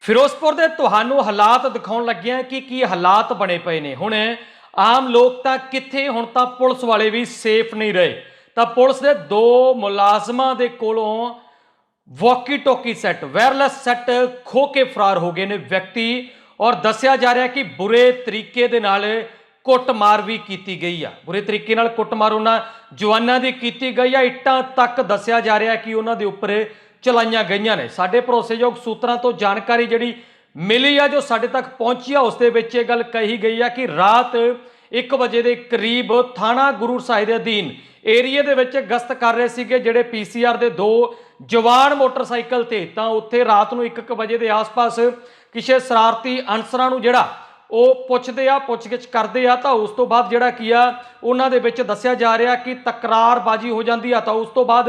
ਫਿਰੋਜ਼ਪੁਰ ਦੇ ਤੁਹਾਨੂੰ ਹਾਲਾਤ ਦਿਖਾਉਣ ਲੱਗਿਆ ਕਿ ਕੀ ਹਾਲਾਤ ਬਣੇ ਪਏ ਨੇ। ਹੁਣ ਆਮ ਲੋਕ ਤਾਂ ਕਿੱਥੇ, ਹੁਣ ਤਾਂ ਪੁਲਿਸ ਵਾਲੇ ਵੀ ਸੇਫ ਨਹੀਂ ਰਹੇ। ਤਾਂ ਪੁਲਿਸ ਦੇ ਦੋ ਮੁਲਾਜ਼ਮਾਂ ਦੇ ਕੋਲੋਂ walkie talkie set wireless set kho ਕੇ ਫਰਾਰ ਹੋ ਗਏ ਨੇ ਵਿਅਕਤੀ ਔਰ ਦੱਸਿਆ ਜਾ ਰਿਹਾ ਕਿ ਬੁਰੇ ਤਰੀਕੇ ਦੇ ਨਾਲ ਕੁੱਟਮਾਰ ਵੀ ਕੀਤੀ ਗਈ ਆ। ਬੁਰੇ ਤਰੀਕੇ ਨਾਲ ਕੁੱਟਮਾਰ ਉਹਨਾਂ ਜਵਾਨਾਂ ਦੀ ਕੀਤੀ ਗਈ ਆ। ਇੱਟਾਂ ਤੱਕ ਦੱਸਿਆ ਜਾ ਰਿਹਾ ਕਿ ਉਹਨਾਂ ਦੇ ਉੱਪਰ ਚਲਾਈਆਂ ਗਈਆਂ ਨੇ। ਸਾਡੇ ਭਰੋਸੇਯੋਗ ਸੂਤਰਾਂ ਤੋਂ ਜਾਣਕਾਰੀ ਜਿਹੜੀ ਮਿਲੀ ਆ, ਜੋ ਸਾਡੇ ਤੱਕ ਪਹੁੰਚੀ ਆ, ਉਸ ਦੇ ਵਿੱਚ ਇਹ ਗੱਲ ਕਹੀ ਗਈ ਆ ਕਿ ਰਾਤ 1 ਵਜੇ ਦੇ ਕਰੀਬ ਥਾਣਾ ਗੁਰੂ ਸਾਹਿਬ ਦੇ ਅਧੀਨ ਏਰੀਏ ਦੇ ਵਿੱਚ ਗਸ਼ਤ ਕਰ ਰਹੇ ਸੀਗੇ, ਜਿਹੜੇ ਪੀਸੀਆਰ ਦੇ ਦੋ ਜਵਾਨ ਮੋਟਰਸਾਈਕਲ ਤੇ। ਤਾਂ ਉੱਥੇ ਰਾਤ ਨੂੰ 1:00 ਵਜੇ ਦੇ ਆਸ-ਪਾਸ ਕਿਸੇ ਸ਼ਰਾਰਤੀ ਅਨਸਰਾਂ ਨੂੰ ਜਿਹੜਾ ਉਹ ਪੁੱਛਦੇ ਆ, ਪੁੱਛਗਿੱਛ ਕਰਦੇ ਆ, ਤਾਂ ਉਸ ਤੋਂ ਬਾਅਦ ਜਿਹੜਾ ਕੀ ਆ, ਉਹਨਾਂ ਦੇ ਵਿੱਚ ਦੱਸਿਆ ਜਾ ਰਿਹਾ ਕਿ ਤਕਰਾਰਬਾਜ਼ੀ ਹੋ ਜਾਂਦੀ ਆ। ਤਾਂ ਉਸ ਤੋਂ ਬਾਅਦ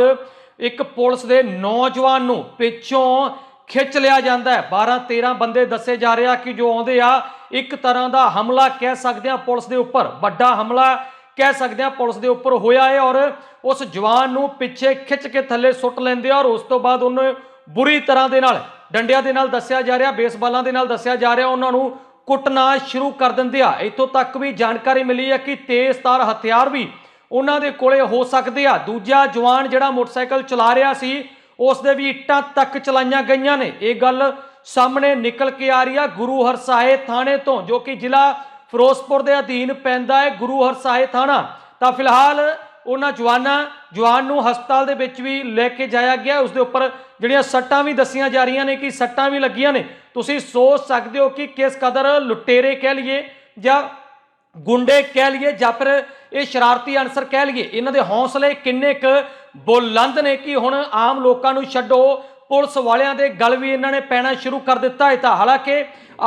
ਇੱਕ ਪੁਲਿਸ ਦੇ ਨੌਜਵਾਨ ਨੂੰ ਪਿੱਛੋਂ ਖਿੱਚ ਲਿਆ ਜਾਂਦਾ ਹੈ। 12 13 ਬੰਦੇ ਦੱਸੇ ਜਾ ਰਿਹਾ ਕਿ ਜੋ ਆਉਂਦੇ ਆ, ਇੱਕ ਤਰ੍ਹਾਂ ਦਾ ਹਮਲਾ ਕਹਿ ਸਕਦੇ ਆ ਪੁਲਿਸ ਦੇ ਉੱਪਰ, ਵੱਡਾ ਹਮਲਾ ਕਹਿ ਸਕਦੇ ਆ ਪੁਲਿਸ ਦੇ ਉੱਪਰ ਹੋਇਆ ਹੈ ਔਰ ਉਸ ਜਵਾਨ ਨੂੰ ਪਿੱਛੇ ਖਿੱਚ ਕੇ ਥੱਲੇ ਸੁੱਟ ਲੈਂਦੇ ਆ ਔਰ ਉਸ ਤੋਂ ਬਾਅਦ ਉਹਨੇ ਬੁਰੀ ਤਰ੍ਹਾਂ ਦੇ ਨਾਲ, ਡੰਡਿਆਂ ਦੇ ਨਾਲ ਦੱਸਿਆ ਜਾ ਰਿਹਾ, ਬੇਸਬਾਲਾਂ ਦੇ ਨਾਲ ਦੱਸਿਆ ਜਾ ਰਿਹਾ, ਉਹਨਾਂ ਨੂੰ ਕੁੱਟਣਾ ਸ਼ੁਰੂ ਕਰ ਦਿੰਦੇ ਆ। ਇੱਥੋਂ ਤੱਕ ਵੀ ਜਾਣਕਾਰੀ ਮਿਲੀ ਹੈ ਕਿ ਤੇਜ਼ ਤਾਰ ਹਥਿਆਰ ਵੀ ਉਹਨਾਂ ਦੇ ਕੋਲੇ ਹੋ ਸਕਦੇ ਆ। ਦੂਜਾ ਜਵਾਨ ਜਿਹੜਾ ਮੋਟਰਸਾਈਕਲ ਚਲਾ ਰਿਹਾ ਸੀ, ਉਸ ਦੇ ਵੀ ਇੱਟਾਂ ਤੱਕ ਚਲਾਈਆਂ ਗਈਆਂ ਨੇ। ਇਹ ਗੱਲ ਸਾਹਮਣੇ ਨਿਕਲ ਕੇ ਆ ਰਹੀ ਆ। ਗੁਰੂ ਹਰਸਾਏ ਥਾਣੇ ਤੋਂ, ਜੋ ਕਿ ਜ਼ਿਲ੍ਹਾ ਫਿਰੋਜ਼ਪੁਰ ਦੇ ਅਧੀਨ ਪੈਂਦਾ ਹੈ, ਗੁਰੂ ਹਰਸਾਏ ਥਾਣਾ। ਤਾਂ ਫਿਲਹਾਲ ਉਹਨਾਂ ਜਵਾਨਾਂ, ਜਵਾਨ ਨੂੰ ਹਸਪਤਾਲ ਦੇ ਵਿੱਚ ਵੀ ਲੈ ਕੇ ਜਾਇਆ ਗਿਆ। ਉਸ ਦੇ ਉੱਪਰ ਜਿਹੜੀਆਂ ਸੱਟਾਂ ਵੀ ਦੱਸੀਆਂ ਜਾ ਰਹੀਆਂ ਨੇ ਕਿ ਸੱਟਾਂ ਵੀ ਲੱਗੀਆਂ ਨੇ। ਤੁਸੀਂ ਸੋਚ ਸਕਦੇ ਹੋ ਕਿ ਕਿਸ ਕਦਰ ਲੁਟੇਰੇ ਕਹਿ ਲਈਏ ਜਾਂ ਗੁੰਡੇ ਕਹਿ ਲਈਏ ਜਾਂ ਫਿਰ ਇਹ ਸ਼ਰਾਰਤੀ ਅਨਸਰ ਕਹਿ ਲਈਏ, ਇਹਨਾਂ ਦੇ ਹੌਸਲੇ ਕਿੰਨੇ ਕੁ ਬੁਲੰਦ ਨੇ ਕਿ ਹੁਣ ਆਮ ਲੋਕਾਂ ਨੂੰ ਛੱਡੋ, ਪੁਲਿਸ ਵਾਲਿਆਂ ਦੇ ਗਲ ਵੀ ਇਹਨਾਂ ਨੇ ਪੈਣਾ ਸ਼ੁਰੂ ਕਰ ਦਿੱਤਾ ਹੈ ਤਾਂ। ਹਾਲਾਂਕਿ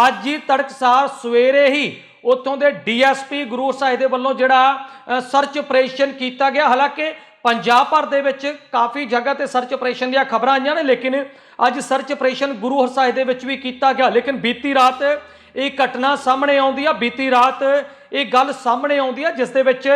ਅੱਜ ਹੀ ਤੜਕਸਾਰ ਸਵੇਰੇ ਹੀ ਉੱਥੋਂ ਦੇ ਡੀਐਸਪੀ ਗੁਰੂ ਸਾਹਿਬ ਦੇ ਵੱਲੋਂ ਜਿਹੜਾ ਸਰਚ ਆਪਰੇਸ਼ਨ ਕੀਤਾ ਗਿਆ। ਹਾਲਾਂਕਿ ਪੰਜਾਬ ਭਰ ਦੇ ਵਿੱਚ ਕਾਫੀ ਜਗ੍ਹਾ ਤੇ ਸਰਚ ਆਪਰੇਸ਼ਨ ਦੀਆਂ ਖਬਰਾਂ ਆਈਆਂ ਨੇ, ਲੇਕਿਨ ਅੱਜ ਸਰਚ ਆਪਰੇਸ਼ਨ ਗੁਰੂ ਹਰਸਾਏ ਦੇ ਵਿੱਚ ਵੀ ਕੀਤਾ ਗਿਆ। ਲੇਕਿਨ ਬੀਤੀ ਰਾਤ ਇਹ ਘਟਨਾ ਸਾਹਮਣੇ ਆਉਂਦੀ ਆ। ਬੀਤੀ ਰਾਤ ਇਹ ਗੱਲ ਸਾਹਮਣੇ ਆਉਂਦੀ ਆ, ਜਿਸ ਦੇ ਵਿੱਚ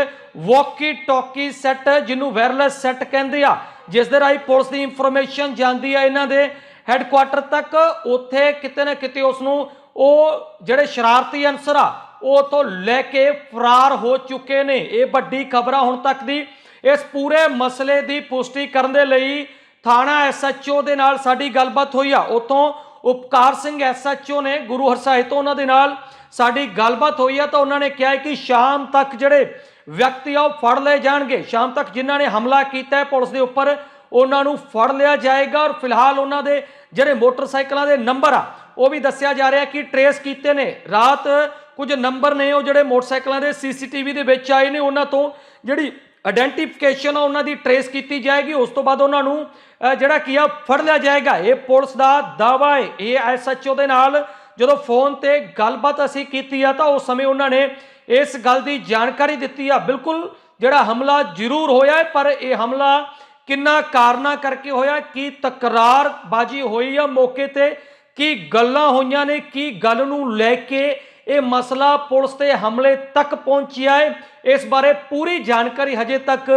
ਵਾਕੀ ਟਾਕੀ ਸੈੱਟ ਜਿਹਨੂੰ ਵਾਇਰਲੈਸ ਸੈੱਟ ਕਹਿੰਦੇ ਆ, ਜਿਸ ਦੇ ਰਾਹੀਂ ਪੁਲਿਸ ਦੀ ਇਨਫੋਰਮੇਸ਼ਨ ਜਾਂਦੀ ਆ ਇਹਨਾਂ ਦੇ ਹੈੱਡਕੁਆਟਰ ਤੱਕ। ਉੱਥੇ ਕਿਤੇ ਨਾ ਕਿਤੇ ਉਸ ਨੂੰ ਉਹ ਜਿਹੜੇ ਸ਼ਰਾਰਤੀ ਅਨਸਰ ਆ, ਉਹ ਤੋਂ ਲੈ ਕੇ ਫਰਾਰ ਹੋ ਚੁੱਕੇ ਨੇ। ਇਹ ਵੱਡੀ ਖਬਰ ਆ ਹੁਣ ਤੱਕ ਦੀ। ਇਸ ਪੂਰੇ ਮਸਲੇ ਦੀ ਪੁਸ਼ਟੀ ਕਰਨ ਦੇ ਲਈ ਥਾਣਾ ਐਸਐਚਓ ਦੇ ਨਾਲ ਸਾਡੀ ਗੱਲਬਾਤ ਹੋਈ ਆ। ਉਤੋਂ ਉਪਕਾਰ ਸਿੰਘ ਐਸਐਚਓ ਨੇ ਗੁਰੂ ਹਰਸਾਏ ਤੋਂ ਉਹਨਾਂ ਦੇ ਨਾਲ ਸਾਡੀ ਗੱਲਬਾਤ ਹੋਈ ਆ ਤਾਂ ਉਹਨਾਂ ਨੇ ਕਿਹਾ ਕਿ ਸ਼ਾਮ ਤੱਕ ਜਿਹੜੇ ਵਿਅਕਤੀ ਆ ਉਹ ਫੜ ਲਏ ਜਾਣਗੇ। ਸ਼ਾਮ ਤੱਕ ਜਿਨ੍ਹਾਂ ਨੇ ਹਮਲਾ ਕੀਤਾ ਹੈ, ਪੁਲਿਸ ਦੇ ਉੱਪਰ ਉਹਨਾਂ ਨੂੰ ਫੜ ਲਿਆ ਜਾਏਗਾ ਔਰ ਫਿਲਹਾਲ ਉਹਨਾਂ ਦੇ ਜਿਹੜੇ ਮੋਟਰਸਾਈਕਲਾਂ ਦੇ ਨੰਬਰ ਆ, ਉਹ ਵੀ ਦੱਸਿਆ ਜਾ ਰਿਹਾ ਕਿ ਟਰੇਸ ਕੀਤੇ ਨੇ। ਰਾਤ ਕੁਝ ਨੰਬਰ ਨੇ ਉਹ ਜਿਹੜੇ ਮੋਟਰਸਾਈਕਲਾਂ ਦੇ ਸੀਸੀਟੀਵੀ ਦੇ ਵਿੱਚ ਆਏ ਨੇ, ਉਹਨਾਂ ਤੋਂ ਜਿਹੜੀ ਆਇਡੈਂਟੀਫਿਕੇਸ਼ਨ ਆ ਉਹਨਾਂ ਦੀ ਟਰੇਸ ਕੀਤੀ ਜਾਏਗੀ। ਉਸ ਤੋਂ ਬਾਅਦ ਉਹਨਾਂ ਨੂੰ ਜਿਹੜਾ ਕੀ ਆ, ਫੜ ਲਿਆ ਜਾਏਗਾ। ਇਹ ਪੁਲਿਸ ਦਾ ਦਾਵਾ ਹੈ। ਇਹ ਐਸਐਚਓ ਦੇ ਨਾਲ ਜਦੋਂ ਫੋਨ ਤੇ ਗੱਲਬਾਤ ਅਸੀਂ ਕੀਤੀ ਆ, ਤਾਂ ਉਸ ਸਮੇਂ ਉਹਨਾਂ ਨੇ ਇਸ ਗੱਲ ਦੀ ਜਾਣਕਾਰੀ ਦਿੱਤੀ ਆ। ਬਿਲਕੁਲ ਜਿਹੜਾ ਹਮਲਾ ਜ਼ਰੂਰ ਹੋਇਆ ਹੈ, ਪਰ ਇਹ ਹਮਲਾ ਕਿੰਨਾ ਕਾਰਨਾ ਕਰਕੇ ਹੋਇਆ, ਕੀ ਤਕਰਾਰਬਾਜੀ ਹੋਈ ਆ, ਮੌਕੇ ਤੇ ਕੀ ਗੱਲਾਂ ਹੋਈਆਂ ਨੇ, ਕੀ ਗੱਲ ਨੂੰ ਲੈ ਕੇ ਇਹ ਮਸਲਾ ਪੁਲਿਸ ਤੇ ਹਮਲੇ ਤੱਕ ਪਹੁੰਚਿਆ ਹੈ। ਇਸ ਬਾਰੇ ਪੂਰੀ ਜਾਣਕਾਰੀ ਹਜੇ ਤੱਕ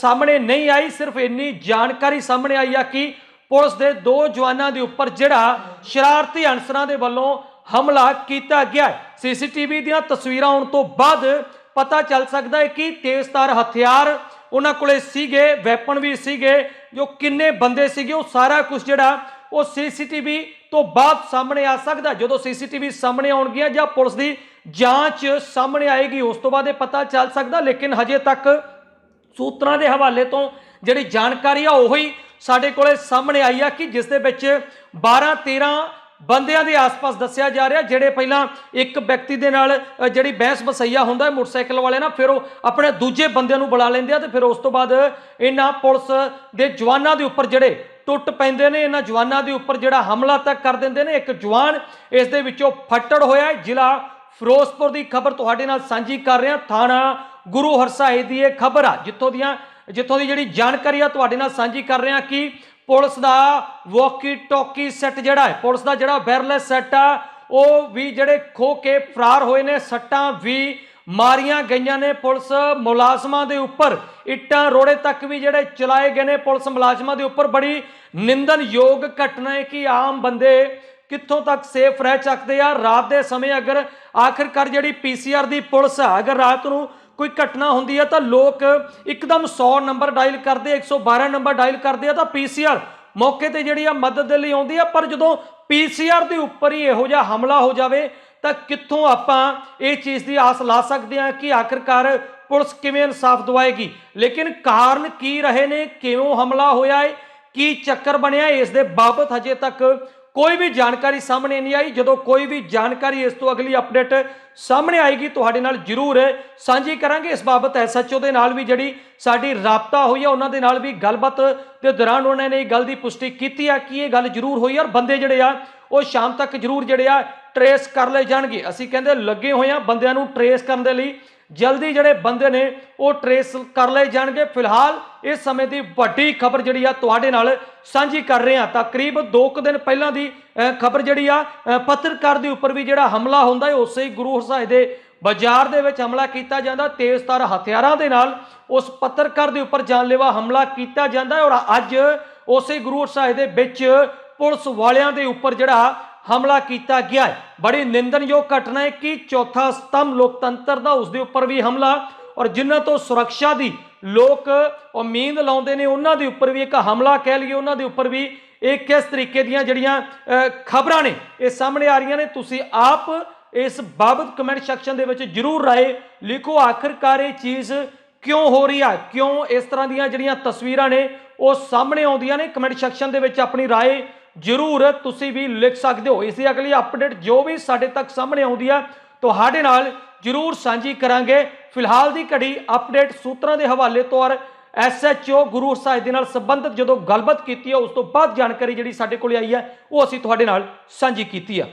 ਸਾਹਮਣੇ ਨਹੀਂ ਆਈ। ਸਿਰਫ ਇੰਨੀ ਜਾਣਕਾਰੀ ਸਾਹਮਣੇ ਆਈ ਆ ਕਿ ਪੁਲਿਸ ਦੇ ਦੋ ਜਵਾਨਾਂ ਦੇ ਉੱਪਰ ਜਿਹੜਾ ਸ਼ਰਾਰਤੀ ਅਨਸਰਾਂ ਦੇ ਵੱਲੋਂ ਹਮਲਾ ਕੀਤਾ ਗਿਆ ਹੈ। ਸੀਸੀਟੀਵੀ ਦੀਆਂ ਤਸਵੀਰਾਂ ਆਉਣ ਤੋਂ ਬਾਅਦ ਪਤਾ ਚੱਲ ਸਕਦਾ ਹੈ ਕਿ ਤੇਜ਼ਧਾਰ ਹਥਿਆਰ ਉਹਨਾਂ ਕੋਲੇ ਸੀਗੇ, ਵੈਪਨ ਵੀ ਸੀਗੇ, ਜੋ ਕਿੰਨੇ ਬੰਦੇ ਸੀਗੇ, ਉਹ ਸਾਰਾ ਕੁਝ ਜਿਹੜਾ ਉਹ ਸੀਸੀਟੀਵੀ ਤੋਂ ਬਾਅਦ ਸਾਹਮਣੇ ਆ ਸਕਦਾ ਜਦੋਂ ਸੀਸੀਟੀਵੀ ਸਾਹਮਣੇ ਆਉਣਗੀਆਂ ਜਾਂ ਪੁਲਿਸ ਦੀ ਜਾਂਚ ਸਾਹਮਣੇ ਆਏਗੀ, ਉਸ ਤੋਂ ਬਾਅਦ ਇਹ ਪਤਾ ਚੱਲ ਸਕਦਾ ਲੇਕਿਨ ਹਜੇ ਤੱਕ ਸੂਤਰਾਂ ਦੇ ਹਵਾਲੇ ਤੋਂ ਜਿਹੜੀ ਜਾਣਕਾਰੀ ਆ, ਉਹੀ ਸਾਡੇ ਕੋਲੇ ਸਾਹਮਣੇ ਆਈ ਆ ਕਿ ਜਿਸ ਦੇ ਵਿੱਚ 12 13 ਬੰਦਿਆਂ ਦੇ ਆਸ-ਪਾਸ ਦੱਸਿਆ ਜਾ ਰਿਹਾ, ਜਿਹੜੇ ਪਹਿਲਾਂ ਇੱਕ ਵਿਅਕਤੀ ਦੇ ਨਾਲ ਜਿਹੜੀ ਬਹਿਸ ਬਸਈਆ ਹੁੰਦਾ ਹੈ, ਮੋਟਰਸਾਈਕਲ ਵਾਲੇ ਨਾਲ, ਫਿਰ ਉਹ ਆਪਣੇ ਦੂਜੇ ਬੰਦਿਆਂ ਨੂੰ ਬੁਲਾ ਲੈਂਦੇ ਆ ਤੇ ਫਿਰ ਉਸ ਤੋਂ ਬਾਅਦ ਇਹਨਾਂ ਪੁਲਿਸ ਦੇ ਜਵਾਨਾਂ ਦੇ ਉੱਪਰ ਜਿਹੜੇ ਟੁੱਟ ਪੈਂਦੇ ਨੇ, ਇਹਨਾਂ ਜਵਾਨਾਂ ਦੇ ਉੱਪਰ ਜਿਹੜਾ ਹਮਲਾ ਤੱਕ ਕਰ ਦਿੰਦੇ ਨੇ। ਇੱਕ ਜਵਾਨ ਇਸ ਦੇ ਵਿੱਚੋਂ ਫੱਟੜ ਹੋਇਆ ਹੈ। ਜ਼ਿਲ੍ਹਾ ਫਿਰੋਜ਼ਪੁਰ ਦੀ ਖਬਰ ਤੁਹਾਡੇ ਨਾਲ ਸਾਂਝੀ ਕਰ ਰਿਹਾ। ਥਾਣਾ ਗੁਰੂ ਹਰਸਾਏ ਦੀ ਇਹ ਖਬਰ ਆ, ਜਿੱਥੋਂ ਦੀਆਂ ਜਿੱਥੋਂ ਦੀ ਜਿਹੜੀ ਜਾਣਕਾਰੀ ਆ, ਤੁਹਾਡੇ ਨਾਲ ਸਾਂਝੀ ਕਰ ਰਿਹਾ ਕਿ ਪੁਲਿਸ ਦਾ ਵਾਕੀ ਟੋਕੀ ਸੈੱਟ ਜਿਹੜਾ ਹੈ, ਪੁਲਿਸ ਦਾ ਜਿਹੜਾ ਵਾਇਰਲੈਸ ਸੈੱਟ ਆ, ਉਹ ਵੀ ਜਿਹੜੇ ਖੋ ਕੇ ਫਰਾਰ ਹੋਏ ਨੇ, ਸੱਟਾਂ ਵੀ ਮਾਰੀਆਂ ਗਈਆਂ ਨੇ ਪੁਲਿਸ ਮੁਲਾਜ਼ਮਾਂ ਦੇ ਉੱਪਰ। ਇੱਟਾਂ ਰੋੜੇ ਤੱਕ ਵੀ ਜਿਹੜੇ ਚਲਾਏ ਗਏ ਨੇ ਪੁਲਿਸ ਮੁਲਾਜ਼ਮਾਂ ਦੇ ਉੱਪਰ। ਬੜੀ ਨਿੰਦਨਯੋਗ ਘਟਨਾ ਹੈ ਕਿ ਆਮ ਬੰਦੇ ਕਿੱਥੋਂ ਤੱਕ ਸੇਫ ਰਹਿ ਸਕਦੇ ਆ? ਰਾਤ ਦੇ ਸਮੇਂ ਅਗਰ ਆਖਿਰਕਾਰ ਜਿਹੜੀ ਪੀਸੀਆਰ ਦੀ ਪੁਲਿਸ ਆ, ਅਗਰ ਰਾਤ ਨੂੰ ਕੋਈ ਘਟਨਾ ਹੁੰਦੀ ਹੈ ਤਾਂ ਲੋਕ ਇੱਕਦਮ 100 ਨੰਬਰ ਡਾਇਲ ਕਰਦੇ 112 ਨੰਬਰ ਡਾਇਲ ਕਰਦੇ ਆ ਤਾਂ ਪੀਸੀਆਰ ਮੌਕੇ ਤੇ ਜਿਹੜੀ ਆ ਮਦਦ ਦੇ ਲਈ ਆਉਂਦੀ ਆ। ਪਰ ਜਦੋਂ ਪੀਸੀਆਰ ਦੇ ਉੱਪਰ ਹੀ ਇਹੋ ਜਿਹਾ ਹਮਲਾ ਹੋ ਜਾਵੇ ਤਾਂ ਕਿੱਥੋਂ ਆਪਾਂ ਇਹ ਚੀਜ਼ ਦੀ ਆਸ ਲਾ ਸਕਦੇ ਹਾਂ ਕਿ ਆਖਿਰਕਾਰ ਪੁਲਿਸ ਕਿਵੇਂ ਇਨਸਾਫ ਦਵਾਏਗੀ? ਲੇਕਿਨ ਕਾਰਨ ਕੀ ਰਹੇ ਨੇ? ਕਿਉਂ ਹਮਲਾ ਹੋਇਆ ਹੈ ਕੀ ਚੱਕਰ ਬਣਿਆ? ਹੈ, ਇਸ ਦੇ ਬਾਬਤ ਹਜੇ ਤੱਕ ਕੋਈ ਵੀ ਜਾਣਕਾਰੀ ਸਾਹਮਣੇ ਨਹੀਂ ਆਈ। ਜਦੋਂ ਕੋਈ ਵੀ ਜਾਣਕਾਰੀ ਇਸ ਤੋਂ ਅਗਲੀ ਅਪਡੇਟ ਸਾਹਮਣੇ ਆਏਗੀ ਤੁਹਾਡੇ ਨਾਲ ਜ਼ਰੂਰ ਸਾਂਝੀ ਕਰਾਂਗੇ। ਇਸ ਬਾਬਤ ਐਸਐਚਓ ਦੇ ਨਾਲ ਵੀ ਜਿਹੜੀ ਸਾਡੀ ਰਾਬਤਾ ਹੋਈ ਹੈ ਉਹਨਾਂ ਦੇ ਨਾਲ ਵੀ ਗੱਲਬਾਤ ਦੇ ਦੌਰਾਨ ਉਹਨਾਂ ਨੇ ਇਹ ਗੱਲ ਦੀ ਪੁਸ਼ਟੀ ਕੀਤੀ ਆ ਕਿ ਇਹ ਗੱਲ ਜ਼ਰੂਰ ਹੋਈ ਔਰ ਬੰਦੇ ਜਿਹੜੇ ਆ ਉਹ ਸ਼ਾਮ ਤੱਕ ਜ਼ਰੂਰ ਜਿਹੜੇ ਆ ਟਰੇਸ ਕਰ ਲਏ ਜਾਣਗੇ। ਅਸੀਂ ਕਹਿੰਦੇ ਲੱਗੇ ਹੋਏ ਆ ਬੰਦਿਆਂ ਨੂੰ ਟਰੇਸ ਕਰਨ ਦੇ ਲਈ। ਜਲਦੀ ਜਿਹੜੇ ਬੰਦੇ ਨੇ ਉਹ ਟਰੇਸ ਕਰ ਲਏ ਜਾਣਗੇ। ਫਿਲਹਾਲ ਇਸ ਸਮੇਂ ਦੀ ਵੱਡੀ ਖਬਰ ਜਿਹੜੀ ਆ ਤੁਹਾਡੇ ਨਾਲ ਸਾਂਝੀ ਕਰ ਰਹੇ ਹਾਂ ਤਾਂ ਕਰੀਬ 2 ਕੁ ਦਿਨ ਪਹਿਲਾਂ ਦੀ ਖਬਰ ਜਿਹੜੀ ਆ ਪੱਤਰਕਾਰ ਦੇ ਉੱਪਰ ਵੀ ਜਿਹੜਾ ਹਮਲਾ ਹੁੰਦਾ ਹੈ, ਉਸੇ ਹੀ ਗੁਰੂ ਹਰਸਾਏ ਦੇ ਬਾਜ਼ਾਰ ਦੇ ਵਿੱਚ ਹਮਲਾ ਕੀਤਾ ਜਾਂਦਾ। ਤੇਜ਼ਧਾਰ ਹਥਿਆਰਾਂ ਦੇ ਨਾਲ ਉਸ ਪੱਤਰਕਾਰ ਦੇ ਉੱਪਰ ਜਾਨਲੇਵਾ ਹਮਲਾ ਕੀਤਾ ਜਾਂਦਾ ਔਰ ਅੱਜ ਉਸੇ ਗੁਰੂ ਹਰਸਾਏ ਦੇ ਵਿੱਚ ਪੁਲਿਸ ਵਾਲਿਆਂ ਦੇ ਉੱਪਰ ਜਿਹੜਾ ਹਮਲਾ ਕੀਤਾ ਗਿਆ ਹੈ। ਬੜੀ ਨਿੰਦਨਯੋਗ ਘਟਨਾ ਹੈ ਕਿ ਚੌਥਾ ਸਤੰਭ ਲੋਕਤੰਤਰ ਦਾ ਉਸ ਦੇ ਉੱਪਰ ਵੀ ਹਮਲਾ ਔਰ ਜਿਨ੍ਹਾਂ ਤੋਂ ਸੁਰੱਖਿਆ ਦੀ ਲੋਕ ਉਮੀਦ ਲਾਉਂਦੇ ਨੇ, ਉਹਨਾਂ ਦੇ ਉੱਪਰ ਵੀ ਇੱਕ ਹਮਲਾ ਕਹਿ ਲਈਏ, ਉਹਨਾਂ ਦੇ ਉੱਪਰ ਵੀ ਇਹ ਕਿਸ ਤਰੀਕੇ ਦੀਆਂ ਜਿਹੜੀਆਂ ਖਬਰਾਂ ਨੇ, ਇਹ ਸਾਹਮਣੇ ਆ ਰਹੀਆਂ ਨੇ। ਤੁਸੀਂ ਆਪ ਇਸ ਬਾਬਤ ਕਮੈਂਟ ਸੈਕਸ਼ਨ ਦੇ ਵਿੱਚ ਜਰੂਰ ਰਾਏ ਲਿਖੋ, ਆਖਰਕਾਰ ਇਹ ਚੀਜ਼ ਕਿਉਂ ਹੋ ਰਹੀ ਆ? ਕਿਉਂ ਇਸ ਤਰ੍ਹਾਂ ਦੀਆਂ ਜਿਹੜੀਆਂ ਤਸਵੀਰਾਂ ਨੇ, ਉਹ ਸਾਹਮਣੇ ਆਉਂਦੀਆਂ ਨੇ? ਕਮੈਂਟ ਸੈਕਸ਼ਨ ਦੇ ਵਿੱਚ ਆਪਣੀ ਰਾਏ ਜਰੂਰ ਤੁਸੀਂ ਵੀ ਲਿਖ ਸਕਦੇ ਹੋ। ਇਸ ਦੀ ਅਗਲੀ ਅਪਡੇਟ ਜੋ ਵੀ ਸਾਡੇ ਤੱਕ ਸਾਹਮਣੇ ਆਉਂਦੀ ਆ, ਤੁਹਾਡੇ ਨਾਲ ਜਰੂਰ ਸਾਂਝੀ ਕਰਾਂਗੇ। ਫਿਲਹਾਲ ਦੀ ਘੜੀ ਅਪਡੇਟ ਸੂਤਰਾਂ ਦੇ ਹਵਾਲੇ ਤੋਂ ਔਰ ਐਸਐਚਓ ਗੁਰੂ ਸਾਹਿਬ ਦੇ ਨਾਲ ਸੰਬੰਧਿਤ ਜਦੋਂ ਗੱਲਬਾਤ ਕੀਤੀ ਹੈ ਉਸ ਤੋਂ ਬਾਅਦ ਜਾਣਕਾਰੀ ਜਿਹੜੀ ਸਾਡੇ ਕੋਲ ਆਈ ਹੈ ਉਹ ਅਸੀਂ ਤੁਹਾਡੇ ਨਾਲ ਸਾਂਝੀ ਕੀਤੀ ਆ।